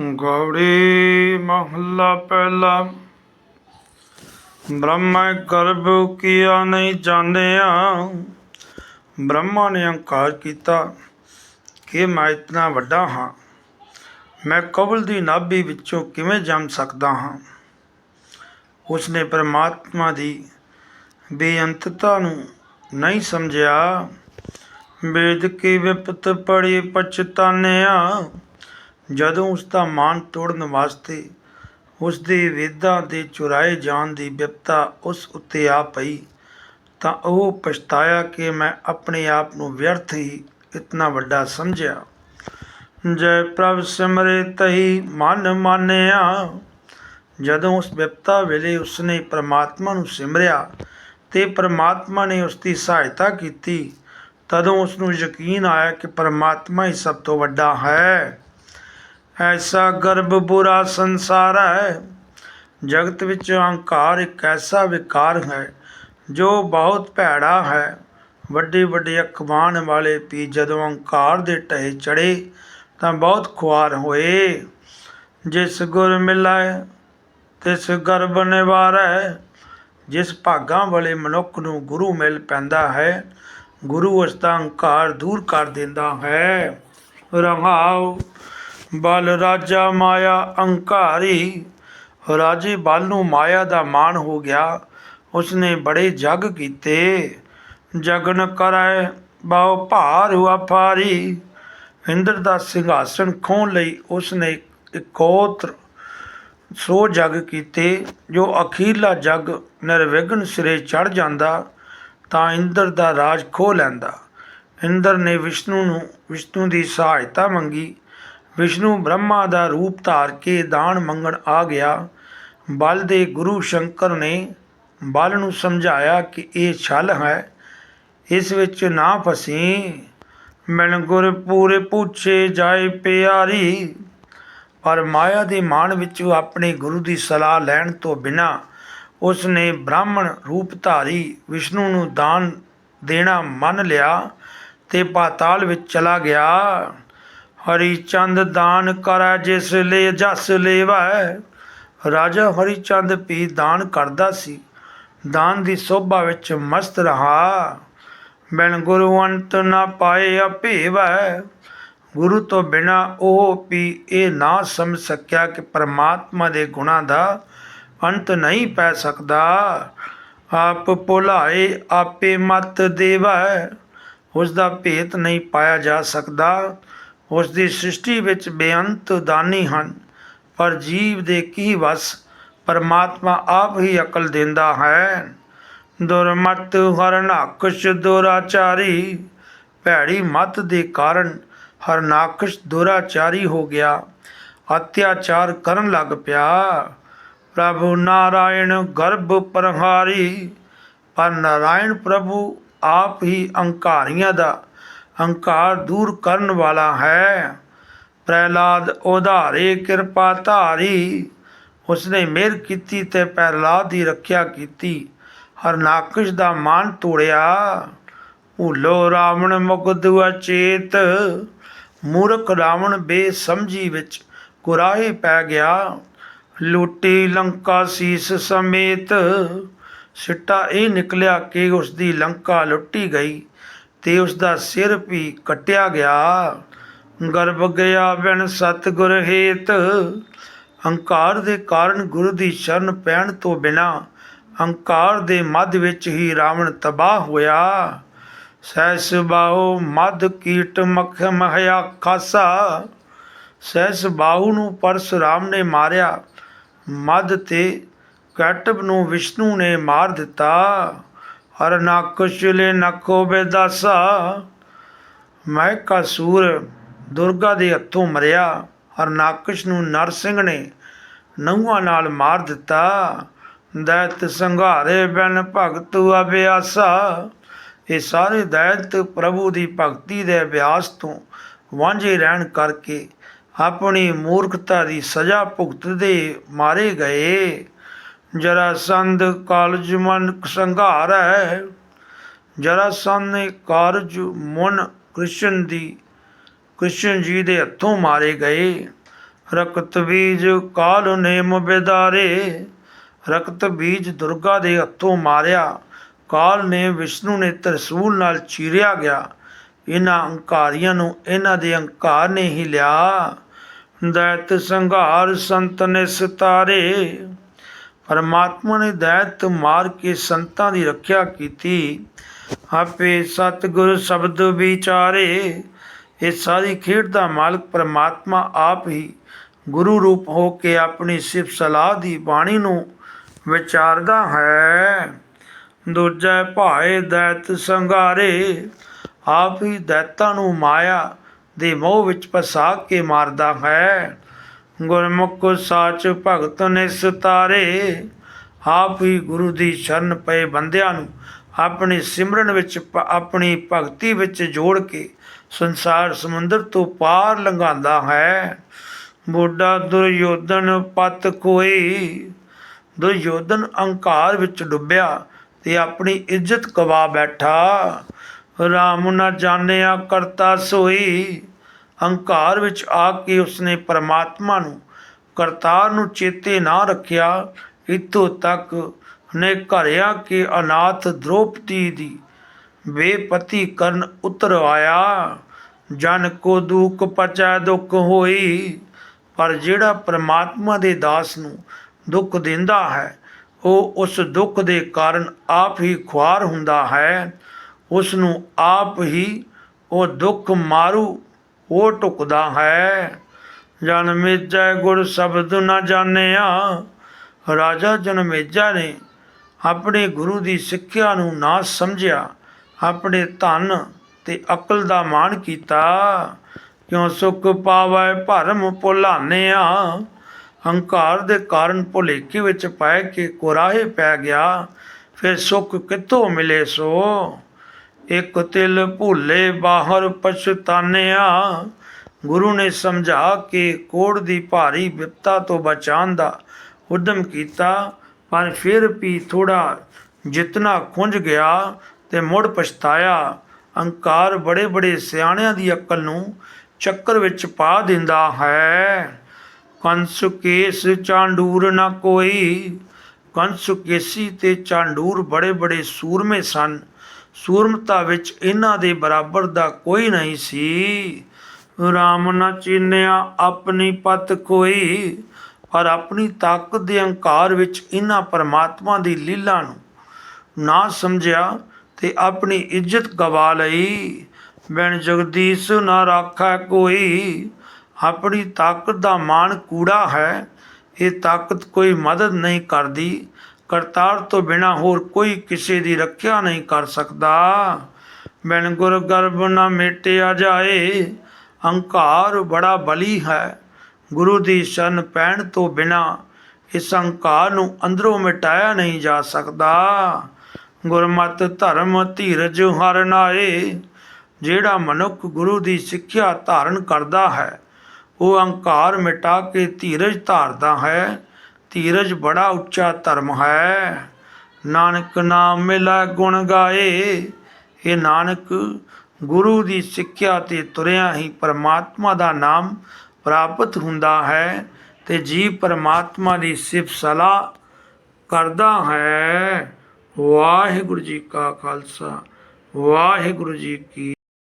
ਗੌੜੀ ਮਹੱਲਾ ਪਹਿਲਾ। ਬ੍ਰਹਮਾ ਗਰਭ ਕੀਆ ਨਹੀਂ ਜਾਣਿਆ। ਬ੍ਰਹਮਾ ਨੇ ਅਹੰਕਾਰ ਕੀਤਾ ਕਿ ਮੈਂ ਇਤਨਾ ਵੱਡਾ ਹਾਂ। ਮੈਂ ਕਬਲ ਦੀ ਨਾਭੀ ਵਿੱਚੋਂ ਕਿਵੇਂ ਜੰਮ ਸਕਦਾ ਹਾਂ? ਉਸਨੇ ਪਰਮਾਤਮਾ ਦੀ ਬੇਅੰਤਤਾ ਨੂੰ ਨਹੀਂ ਸਮਝਿਆ। ਵੇਦ ਕੀ ਵਿਪਤ ਪੜੀ ਪਛਤਾਨਿਆ। ਜਦੋਂ ਉਸ ਦਾ ਮਾਨ ਤੋੜਨ ਵਾਸਤੇ ਉਸ ਦੇ ਵੇਦਾਂ ਦੇ ਚੁਰਾਏ ਜਾਣ ਦੀ ਵਿਪਤਾ ਉਸ ਉੱਤੇ ਆ ਪਈ, ਤਾਂ ਉਹ ਪਛਤਾਇਆ ਕਿ ਮੈਂ ਆਪਣੇ ਆਪ ਨੂੰ ਵਿਅਰਥ ਹੀ ਇਤਨਾ ਵੱਡਾ ਸਮਝਿਆ। ਜੈ ਪ੍ਰਭ ਸਿਮਰੇ ਤਹੀ ਮਨ ਮਾਨਿਆ। ਜਦੋਂ ਉਸ ਵਿਪਤਾ ਵੇਲੇ ਉਸਨੇ ਪ੍ਰਮਾਤਮਾ ਨੂੰ ਸਿਮਰਿਆ ਤੇ ਪ੍ਰਮਾਤਮਾ ਨੇ ਉਸ ਦੀ ਸਹਾਇਤਾ ਕੀਤੀ, ਤਦੋਂ ਉਸ ਨੂੰ ਯਕੀਨ ਆਇਆ ਕਿ ਪ੍ਰਮਾਤਮਾ ਹੀ ਸਭ ਤੋਂ ਵੱਡਾ ਹੈ। ਐਸਾ ਗਰਭ ਬੁਰਾ ਸੰਸਾਰ ਹੈ। ਜਗਤ ਵਿੱਚ ਅਹੰਕਾਰ ਇੱਕ ਐਸਾ ਵਿਕਾਰ ਹੈ, ਜੋ ਬਹੁਤ ਭੈੜਾ ਹੈ। ਵੱਡੀ ਵੱਡੇ ਅਖਵਾਨ ਵਾਲੇ ਪੀ ਜਦੋਂ ਅਹੰਕਾਰ ਦੇ ਟਹੇ ਚੜੇ ਤਾਂ ਬਹੁਤ ਖੁਆਰ ਹੋਏ। ਜਿਸ ਗੁਰ ਮਿਲਾਏ ਤਿਸ ਗਰਭ ਨਿਵਾਰੈ। ਜਿਸ ਭਾਗਾਂ ਵਾਲੇ ਮਨੁੱਖ ਨੂੰ ਗੁਰੂ ਮਿਲ ਪੈਂਦਾ ਹੈ, ਗੁਰੂ ਉਸ ਦਾ ਅਹੰਕਾਰ ਦੂਰ ਕਰ ਦਿੰਦਾ ਹੈ। ਰਹਾਉ ਬਲ ਰਾਜਾ ਮਾਇਆ ਅਹੰਕਾਰੀ ਰਾਜੇ ਬਲ ਨੂੰ ਮਾਇਆ ਦਾ ਮਾਣ ਹੋ ਗਿਆ। ਉਸਨੇ ਬੜੇ ਜਗ ਕੀਤੇ। ਜਗਨ ਕਰੈ ਬਹੁ ਭਾਰ ਹੁਆ ਫਾਰੀ ਇੰਦਰ ਦਾ ਸਿੰਘਾਸਣ ਖੋਣ ਲਈ ਉਸਨੇ ਇਕੋਤਰ ਸੋ ਜਗ ਕੀਤੇ। ਜੋ ਅਖੀਰਲਾ ਜਗ ਨਿਰਵਿਘਨ ਸਿਰੇ ਚੜ ਜਾਂਦਾ, ਤਾਂ ਇੰਦਰ ਦਾ ਰਾਜ ਖੋ ਲੈਂਦਾ। ਇੰਦਰ ਨੇ ਵਿਸ਼ਨੂੰ ਨੂੰ, ਵਿਸ਼ਨੂੰ ਦੀ ਸਹਾਇਤਾ ਮੰਗੀ। ਵਿਸ਼ਨੂੰ ਬ੍ਰਹਮਾ ਦਾ ਰੂਪ ਧਾਰ ਕੇ ਦਾਨ ਮੰਗਣ ਆ ਗਿਆ। ਬਲ ਦੇ ਗੁਰੂ ਸ਼ੰਕਰ ਨੇ ਬਲ ਨੂੰ ਸਮਝਾਇਆ ਕਿ ਇਹ ਛਲ ਹੈ। ਇਸ ਵਿੱਚ ਨਾ ਫਸੀ। ਮਿਲ ਗੁਰ ਪੂਰੇ ਪੁੱਛੇ ਜਾਏ ਪਿਆਰੀ। ਪਰ ਮਾਇਆ ਦੇ ਮਾਣ ਵਿੱਚ ਆਪਣੇ ਗੁਰੂ ਦੀ ਸਲਾਹ ਲੈਣ ਤੋਂ ਬਿਨਾ ਉਸ ਨੇ ਬ੍ਰਾਹਮਣ ਰੂਪ ਧਾਰੀ ਵਿਸ਼ਨੂੰ ਨੂੰ ਦਾਨ ਦੇਣਾ ਮੰਨ ਲਿਆ ਤੇ ਪਾਤਾਲ ਵਿੱਚ ਚਲਾ ਗਿਆ। ਹਰੀ ਚੰਦ ਦਾਨ ਕਰੈ ਜਿਸ ਲੈ ਜਸ ਲੇਵੈ। ਰਾਜਾ ਹਰੀ ਚੰਦ ਵੀ ਦਾਨ ਕਰਦਾ ਸੀ। ਦਾਨ ਦੀ ਸੋਭਾ ਵਿੱਚ ਮਸਤ ਰਹਾ। ਬਿਨ ਗੁਰੂ ਅੰਤ ਨਾ ਪਾਏ ਅਭੇਵੈ। ਗੁਰੂ ਤੋਂ ਬਿਨਾ ਉਹ ਵੀ ਇਹ ਨਾ ਸਮਝ ਸਕਿਆ ਕਿ ਪਰਮਾਤਮਾ ਦੇ ਗੁਣਾਂ ਦਾ ਅੰਤ ਨਹੀਂ ਪੈ ਸਕਦਾ। ਆਪ ਭੁਲਾਏ, ਆਪੇ ਮਤ ਦੇਵੈ। ਉਸ ਦਾ ਭੇਤ ਨਹੀਂ ਪਾਇਆ ਜਾ ਸਕਦਾ। ਉਸ ਦੀ ਸ੍ਰਿਸ਼ਟੀ ਵਿੱਚ ਬੇਅੰਤ ਦਾਨੀ ਹਨ, ਪਰ ਜੀਵ ਦੇ ਕੀ ਵਸ, ਪਰਮਾਤਮਾ ਆਪ ਹੀ ਅਕਲ ਦਿੰਦਾ ਹੈ। ਦੁਰਮਤ ਹਰਨਾਕਸ਼ ਦੁਰਾਚਾਰੀ, ਭੈੜੀ ਮਤ ਦੇ ਕਾਰਨ ਹਰਨਾਕਸ਼ ਦੁਰਾਚਾਰੀ ਹੋ ਗਿਆ। ਅਤਿਆਚਾਰ ਕਰਨ ਲੱਗ ਪਿਆ। ਪ੍ਰਭੂ ਨਾਰਾਇਣ ਗਰਭ ਪ੍ਰਹਾਰੀ, ਪਰ ਨਾਰਾਇਣ ਪ੍ਰਭੂ ਆਪ ਹੀ ਅਹੰਕਾਰੀਆਂ ਦਾ ਹੰਕਾਰ ਦੂਰ ਕਰਨ ਵਾਲਾ ਹੈ। ਪ੍ਰਹਿਲਾਦ ਉਧਾਰੇ, ਕਿਰਪਾ ਧਾਰੀ। ਉਸਨੇ ਮਿਹਰ ਕੀਤੀ ਤੇ ਪ੍ਰਹਿਲਾਦ ਦੀ ਰੱਖਿਆ ਕੀਤੀ। ਹਰਨਾਕਸ਼ ਦਾ ਮਾਨ ਤੋੜਿਆ। ਭੁੱਲੋ ਰਾਵਣ ਮੁਕਦ ਅਚੇਤ। ਮੂਰਖ ਰਾਵਣ ਬੇਸਮਝੀ ਵਿੱਚ ਕੁਰਾਹੇ ਪੈ ਗਿਆ। ਲੁੱਟੀ ਲੰਕਾ ਸੀਸ ਸਮੇਤ। ਸਿੱਟਾ ਇਹ ਨਿਕਲਿਆ ਕਿ ਉਸ ਦੀ ਲੰਕਾ ਲੁੱਟੀ ਗਈ। ਤੇ ਉਸ ਦਾ ਸਿਰ ਵੀ ਕੱਟਿਆ ਗਿਆ। ਗਰਭ ਗਿਆ ਬਿਨ ਸਤਿਗੁਰ ਹੇਤ। ਅਹੰਕਾਰ ਦੇ ਕਾਰਨ ਗੁਰੂ ਦੀ ਸ਼ਰਨ ਪੈਣ ਤੋਂ ਬਿਨਾ ਹੰਕਾਰ ਦੇ ਮੱਧ ਵਿੱਚ ਹੀ ਰਾਵਣ ਤਬਾਹ ਹੋਇਆ। ਸੈਸ ਬਾਹੂ ਮਦ ਕੀਟ ਮਖ ਮਹਿਆ ਖਾਸਾ ਸੈਸ ਬਾਹੂ ਨੂੰ ਪਰਸ਼ੁਰਾਮ ਨੇ ਮਾਰਿਆ। ਮਦ ਤੇ ਕੈਟਬ ਨੂੰ ਵਿਸ਼ਨੂੰ ਨੇ ਮਾਰ ਦਿੱਤਾ। ਹਰ ਨਕਸ਼ਲੇ ਨਖੋ ਬੇਦਾਸਾ। ਮੈਂ ਕਸੂਰ ਦੁਰਗਾ ਦੇ ਹੱਥੋਂ ਮਰਿਆ ਹਰਨਾਕਸ਼ ਨੂੰ ਨਰਸਿੰਘ ਨੇ ਨਹੁਆਂ ਨਾਲ ਮਾਰ ਦਿੱਤਾ। ਦੈਤ ਸੰਘਾਰੇ ਬਿਨ ਭਗਤ ਅਭਿਆਸਾ। ਇਹ ਸਾਰੇ ਦੈਤ ਪ੍ਰਭੂ ਦੀ ਭਗਤੀ ਦੇ ਅਭਿਆਸ ਤੋਂ ਵਾਂਝੇ ਰਹਿਣ ਕਰਕੇ ਆਪਣੀ ਮੂਰਖਤਾ ਦੀ ਸਜ਼ਾ ਭੁਗਤਦੇ ਮਾਰੇ ਗਏ। ਜ਼ਰਾ ਜਰਾਸੰਧ ਕਾਲਜ ਮਨ ਸੰਘਾਰ ਹੈ ਜਰਾਸੰਧ ਨੇ ਕਾਰਜ ਮਨ ਕ੍ਰਿਸ਼ਨ ਦੀ, ਕ੍ਰਿਸ਼ਨ ਜੀ ਦੇ ਹੱਥੋਂ ਮਾਰੇ ਗਏ। ਰਕਤ ਬੀਜ ਕਾਲ ਨੇਮ ਬਿਦਾਰੇ, ਰਕਤ ਬੀਜ ਦੁਰਗਾ ਦੇ ਹੱਥੋਂ ਮਾਰਿਆ। ਕਾਲ ਨੇ ਵਿਸ਼ਨੂੰ ਨੇ ਤਰਸੂਲ ਨਾਲ ਚੀਰਿਆ ਗਿਆ। ਇਹਨਾਂ ਹੰਕਾਰੀਆਂ ਨੂੰ ਇਹਨਾਂ ਦੇ ਹੰਕਾਰ ਨੇ ਹੀ ਲਿਆ। ਦੈਤ ਸੰਘਾਰ ਸੰਤ ਨੇ ਸਿਤਾਰੇ ਪਰਮਾਤਮਾ ਨੇ ਦੈਤ ਮਾਰ ਕੇ ਸੰਤਾਂ ਦੀ ਰੱਖਿਆ ਕੀਤੀ। ਆਪੇ ਸਤਿਗੁਰ ਸ਼ਬਦ ਵਿਚਾਰੇ, ਇਹ ਸਾਰੀ ਖੇਡ ਦਾ ਮਾਲਕ ਪਰਮਾਤਮਾ ਆਪ ਹੀ ਗੁਰੂ ਰੂਪ ਹੋ ਕੇ ਆਪਣੀ ਸਿਫਤ ਸਲਾਹ ਦੀ ਬਾਣੀ ਨੂੰ ਵਿਚਾਰਦਾ ਹੈ। ਦੂਜੇ ਭਾਏ ਦੈਤ ਸੰਘਾਰੇ, ਆਪ ਹੀ ਦੈਤਾਂ ਨੂੰ ਮਾਇਆ ਦੇ ਮੋਹ ਵਿੱਚ ਫਸਾ ਕੇ ਮਾਰਦਾ ਹੈ। ਗੁਰਮੁਖ ਸਾਚ ਭਗਤ ਨੇ ਸਤਾਰੇ ਆਪ ਹੀ ਗੁਰੂ ਦੀ ਸ਼ਰਨ ਪਏ ਬੰਦਿਆਂ ਨੂੰ ਆਪਣੀ ਸਿਮਰਨ ਵਿੱਚ ਆਪਣੀ ਭਗਤੀ ਵਿੱਚ ਜੋੜ ਕੇ ਸੰਸਾਰ ਸਮੁੰਦਰ ਤੋਂ ਪਾਰ ਲੰਘਾਉਂਦਾ ਹੈ। ਬੁੱਢਾ ਦੁਰਯੋਧਨ ਪਤ ਕੋਈ ਦੁਰਯੋਧਨ ਅਹੰਕਾਰ ਵਿੱਚ ਡੁੱਬਿਆ ਤੇ ਆਪਣੀ ਇੱਜ਼ਤ ਗਵਾ ਬੈਠਾ। ਰਾਮ ਨਾ ਜਾਣਿਆ ਕਰਤਾ ਸੋਈ ਹੰਕਾਰ ਵਿੱਚ ਆ ਕੇ ਉਸਨੇ ਪਰਮਾਤਮਾ ਨੂੰ, ਕਰਤਾਰ ਨੂੰ ਚੇਤੇ ਨਾ ਰੱਖਿਆ ਇਤੋਂ ਤੱਕ ਨੇ ਘਰਿਆ ਕਿ ਅਨਾਥ ਦ੍ਰੋਪਦੀ ਦੀ ਬੇਪਤੀ ਕਰਨ ਉਤਰ ਆਇਆ। ਜਨ ਕੋ ਦੁਖ ਪਚੈ ਦੁੱਖ ਹੋਈ, ਪਰ ਜਿਹੜਾ ਪ੍ਰਮਾਤਮਾ ਦੇ ਦਾਸ ਨੂੰ ਦੁੱਖ ਦਿੰਦਾ ਹੈ, ਉਹ ਉਸ ਦੁੱਖ ਦੇ ਕਾਰਨ ਆਪ ਹੀ ਖੁਆਰ ਹੁੰਦਾ ਹੈ। ਉਸ ਨੂੰ ਆਪ ਹੀ ਉਹ ਦੁੱਖ ਮਾਰੂ ਉਹ ਟੁਕਦਾ ਹੈ। ਜਨਮੇਜੈ ਗੁਰ ਸ਼ਬਦ ਨਾ ਜਾਣਿਆ। ਰਾਜਾ ਜਨਮੇਜਾ ਨੇ ਆਪਣੇ ਗੁਰੂ ਦੀ ਸਿੱਖਿਆ ਨੂੰ ਨਾ ਸਮਝਿਆ। ਆਪਣੇ ਧਨ ਤੇ ਅਕਲ ਦਾ ਮਾਣ ਕੀਤਾ। ਕਿਉਂ ਸੁਖ ਪਾਵੈ ਭਰਮ ਭੁਲਾਨਿਆ। ਹੰਕਾਰ ਦੇ ਕਾਰਨ ਭੁਲੇਖੇ ਵਿੱਚ ਪੈ ਕੇ ਕੋਰਾਹੇ ਪੈ ਗਿਆ। ਫਿਰ ਸੁਖ ਕਿੱਥੋਂ ਮਿਲੇ ਸੋ? ਇੱਕ ਤਿਲ ਭੁੱਲੇ ਬਾਹਰ ਪਛਤਾਨਿਆ। ਗੁਰੂ ਨੇ ਸਮਝਾ ਕੇ ਕੋੜ ਦੀ ਭਾਰੀ ਵਿਪਤਾ ਤੋਂ ਬਚਾਉਣ ਦਾ ਉਦਮ ਕੀਤਾ, ਪਰ ਫਿਰ ਵੀ ਥੋੜਾ ਜਿਤਨਾ ਖੁੰਝ ਗਿਆ ਤੇ ਮੁੜ ਪਛਤਾਇਆ। ਅਹੰਕਾਰ ਬੜੇ ਬੜੇ ਸਿਆਣਿਆਂ ਦੀ ਅਕਲ ਨੂੰ ਚੱਕਰ ਵਿੱਚ ਪਾ ਦਿੰਦਾ ਹੈ। ਕੰਸ ਕੇਸ ਚਾਂਡੂਰ ਨਾ ਕੋਈ, ਕੰਸ ਕੇਸੀ ਤੇ ਚਾਂਡੂਰ ਬੜੇ ਬੜੇ ਸੂਰਮੇ ਸਨ। ਸੂਰਮਤਾ ਵਿੱਚ ਇਹਨਾਂ ਦੇ ਬਰਾਬਰ ਦਾ ਕੋਈ ਨਹੀਂ ਸੀ। ਰਾਮ ਨਾ ਚੀਨਿਆ ਆਪਣੀ ਪਤ ਕੋਈ ਪਰ ਆਪਣੀ ਤਾਕਤ ਦੇ ਅਹੰਕਾਰ ਵਿੱਚ ਇਹਨਾਂ ਪਰਮਾਤਮਾ ਦੀ ਲੀਲਾ ਨੂੰ ਨਾ ਸਮਝਿਆ ਤੇ ਆਪਣੀ ਇੱਜ਼ਤ ਗਵਾ ਲਈ। ਬਿਨ ਜਗਦੀਸ਼ ਨਾ ਰਾਖਾ ਕੋਈ, ਆਪਣੀ ਤਾਕਤ ਦਾ ਮਾਣ ਕੂੜਾ ਹੈ, ਇਹ ਤਾਕਤ ਕੋਈ ਮਦਦ ਨਹੀਂ ਕਰਦੀ। ਕਰਤਾਰ ਤੋਂ ਬਿਨਾ ਹੋਰ ਕੋਈ ਕਿਸੇ ਦੀ ਰੱਖਿਆ ਨਹੀਂ ਕਰ ਸਕਦਾ। ਬਿਨ ਗੁਰ ਗਰਭ ਨਾ ਮੇਟਿਆ ਜਾਏ ਅਹੰਕਾਰ ਬੜਾ ਬਲੀ ਹੈ। ਗੁਰੂ ਦੀ ਸ਼ਰਨ ਪੈਣ ਤੋਂ ਬਿਨਾ ਇਸ ਅਹੰਕਾਰ ਨੂੰ ਅੰਦਰੋਂ ਮਿਟਾਇਆ ਨਹੀਂ ਜਾ ਸਕਦਾ। ਗੁਰਮਤਿ ਧਰਮ ਧੀਰਜ ਹਰ ਨਾਏ, ਜਿਹੜਾ ਮਨੁੱਖ ਗੁਰੂ ਦੀ ਸਿੱਖਿਆ ਧਾਰਨ ਕਰਦਾ ਹੈ, ਉਹ ਅਹੰਕਾਰ ਮਿਟਾ ਕੇ ਧੀਰਜ ਧਾਰਦਾ ਹੈ। ਧੀਰਜ ਬੜਾ ਉੱਚਾ ਧਰਮ ਹੈ। ਨਾਨਕ ਨਾਮ ਮਿਲਾ ਗੁਣ ਗਾਏ। ਇਹ ਨਾਨਕ, ਗੁਰੂ ਦੀ ਸਿੱਖਿਆ ਤੇ ਤੁਰਿਆ ਹੀ ਪਰਮਾਤਮਾ ਦਾ ਨਾਮ ਪ੍ਰਾਪਤ ਹੁੰਦਾ ਹੈ ਤੇ ਜੀ ਪਰਮਾਤਮਾ ਦੀ ਸਿਫਤ ਸਲਾਹ ਕਰਦਾ ਹੈ। ਵਾਹਿਗੁਰੂ ਜੀ ਕਾ ਖਾਲਸਾ, ਵਾਹਿਗੁਰੂ ਜੀ ਕੀ